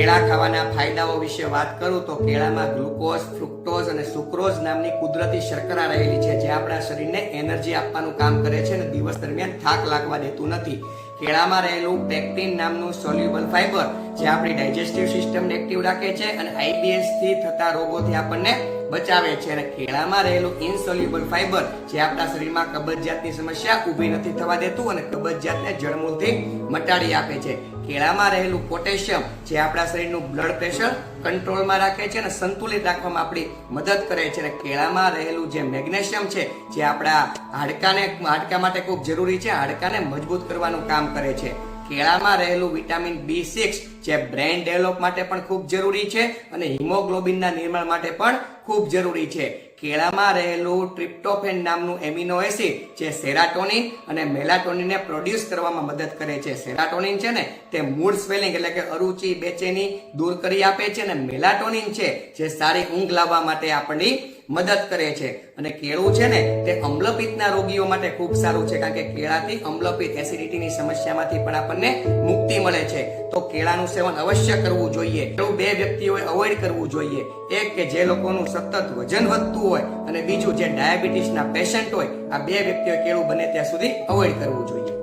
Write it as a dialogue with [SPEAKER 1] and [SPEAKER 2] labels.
[SPEAKER 1] કેળા ખાવાના ફાયદાઓ વિશે વાત કરું તો કેળામાં ગ્લુકોઝ, ફ્રુક્ટોઝ અને સુક્રોઝ નામની કુદરતી શર્કરા રહેલી છે, જે આપણા શરીરને એનર્જી આપવાનું કામ કરે છે અને દિવસ દરમિયાન થાક લાગવા દેતું નથી. કેળામાં રહેલું પેક્ટિન નામનું સોલ્યુબલ ફાઇબર, જે આપણી ડાયજેસ્ટિવ સિસ્ટમને એક્ટિવ રાખે છે અને આઈબીએસથી થતા રોગોથી આપણને બચાવે છે. અને કેળામાં રહેલું ઇનસોલ્યુબલ ફાઇબર, જે આપણા શરીરમાં કબજિયાતની સમસ્યા ઊભી નથી થવા દેતું અને કબજિયાતને જળમૂળથી મટાડી આપે છે. કેળામાં રહેલું પોટેશિયમ જે આપણા શરીરનું બ્લડ પ્રેશર કંટ્રોલમાં રાખે છે અને સંતુલિત રાખવામાં આપણી મદદ કરે છે. અને કેળામાં રહેલું જે મેગ્નેશિયમ છે, જે આપણા હાડકાને, હાડકા માટે ખૂબ જરૂરી છે, હાડકાને મજબૂત કરવાનું કામ કરે છે. કેળામાં રહેલું વિટામિન બી સિક્સ જે બ્રેન ડેવલપ માટે પણ ખૂબ જરૂરી છે અને હિમોગ્લોબિનના નિર્માણ માટે પણ ખૂબ જરૂરી છે. કેળામાં રહેલું ટ્રિપ્ટોફેન નામનું એમિનો એસિડ જે સેરાટોનિન અને મેલાટોનિનને પ્રોડ્યુસ કરવામાં મદદ કરે છે. સેરાટોનિન છે ને, તે મૂળ સ્વેલિંગ એટલે કે અરુચિ બેચેની દૂર કરી આપે છે અને મેલાટોનિન છે જે સારી ઊંઘ લાવવા માટે આપણી મદદ કરે છે. અને કેળું છે ને, તે અમ્લપિત્તના રોગીઓ માટે ખૂબ સારું છે. કારણ કે કેળાથી અમ્લપિત્ત એસિડિટીની સમસ્યામાંથી પણ આપણને મુક્તિ મળે છે. તો કેળાનું સેવન અવશ્ય કરવું જોઈએ. કેળું બે વ્યક્તિઓએ અવોઇડ કરવું જોઈએ. એક કે જે લોકોનું સતત વજન વધતું હોય અને બીજું જે ડાયાબિટીસના પેશન્ટ હોય, આ બે વ્યક્તિઓએ કેળું બને ત્યાં સુધી અવોઇડ કરવું જોઈએ.